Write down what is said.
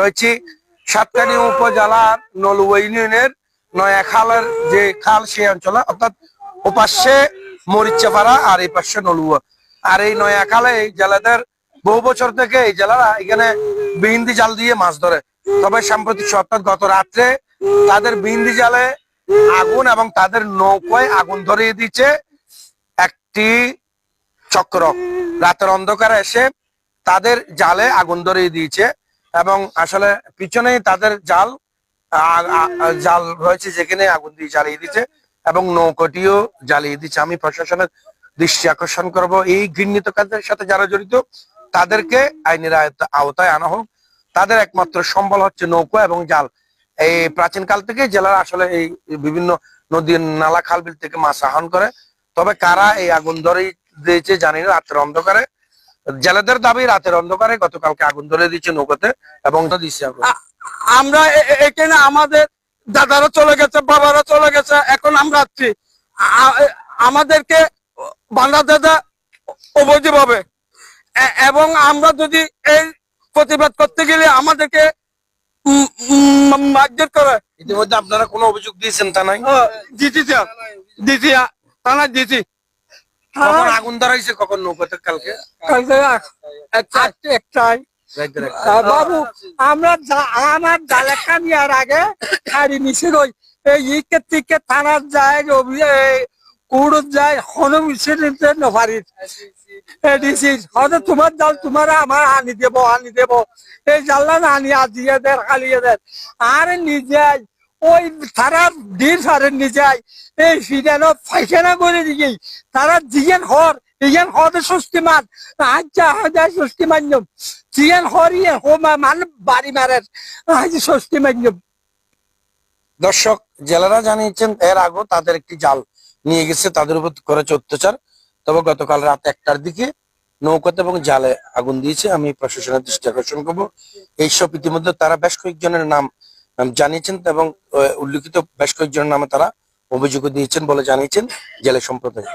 রয়েছি সাতকানি উপজেলার নলুয়া ইউনিয়নের নয়াখালের যে খাল সেই অঞ্চলে, অর্থাৎ ওপাশে মরিচাপাড়া আর এই পাশে নলুয়া। আর এই নয়াখালে এই জেলাদের বহু বছর থেকে এই জেলারা এখানে বিহিন্দি জাল দিয়ে মাছ ধরে। তবে সাম্প্রতিক অর্থাৎ গত রাত্রে তাদের বিহিন্দি জালে আগুন এবং তাদের নৌকায় আগুন ধরিয়ে দিচ্ছে একটি চক্র। রাতের অন্ধকারে এসে তাদের জালে আগুন ধরিয়ে দিয়েছে। এবং আসলে পিছনেই তাদের জাল জাল রয়েছে যেখানে আগুন দিয়ে জ্বালিয়ে দিচ্ছে এবং নৌকাটিও জ্বালিয়ে দিচ্ছে। আমি প্রশাসনের দৃষ্টি আকর্ষণ করব। এই ঘৃণিত কাজের সাথে যারা জড়িত, তাদেরকে আইনের আওতায় আনা হোক। তাদের একমাত্র সম্বল হচ্ছে নৌকা এবং জাল। এই প্রাচীন কাল থেকে জেলার আসলে এই বিভিন্ন নদীর নালা খাল বিল থেকে মাছ আহরণ করে। তবে কারা এই আগুন ধরে দিয়েছে জানি না, রাতের অন্ধকারে। জেলেদের দাবি রাতের অন্ধকারে গতকালকে আগুন ধরে দিচ্ছে নৌকাতে এবং আমরা এখানে আমাদের দাদারা চলে গেছে বাবারা চলে গেছে এখন আমরা আছি। আমাদেরকে বাংলা দাদা অবৈধ হবে এবং আমরা যদি এই প্রতিবাদ করতে গেলে আমাদেরকে মারধর করে। ইতিমধ্যে আপনারা কোনো অভিযোগ দিয়েছেন তা নাই? দিছি স্যার। দিছি থানা দিছি কখন আগুন ধরাইছে কখন নৌকাতে? কালকে? কালকে আজকে একটাই রাইতের একটা। আহ, বাবু আমরা আমার জালেকা নেওয়ার আগে খাড়ি মিছিল ওই এই ইকে তিকে থানার যায় রবি কুড়ুর যায় হন মিছিল নিতে নভারির হয়তো তোমার জাল তোমার আমার আনি দেব আনি দেব। এই জাল্লা না আনি আজিয়ে দেয় খালিয়ে দেয় আর নিজে ওই তারা দিন সারের নিজে এই ফিডানো ফাইখানা করে দিকে তারা জিয়েন হর ইয়েন হতে ষষ্ঠী মান। আচ্ছা হাজার ষষ্ঠী মান্যম জিয়েন হরিয়ে হো মান বাড়ি মারের। আজ ষষ্ঠী মান্যম দর্শক, জেলেরা জানিয়েছেন, এর আগেও তাদের একটি জাল নিয়ে গেছে, তাদের উপর করেছে অত্যাচার। তবে গতকাল রাত একটার দিকে নৌকাতে এবং জালে আগুন দিয়েছে। আমি প্রশাসনের দৃষ্টি আকর্ষণ করব। এইসব ইতিমধ্যে তারা বেশ কয়েকজনের নাম জানিয়েছেন এবং উল্লেখিত বেশ কয়েকজনের নামে তারা অভিযোগ দিয়েছেন বলে জানিয়েছেন জেলা সম্প্রদায়।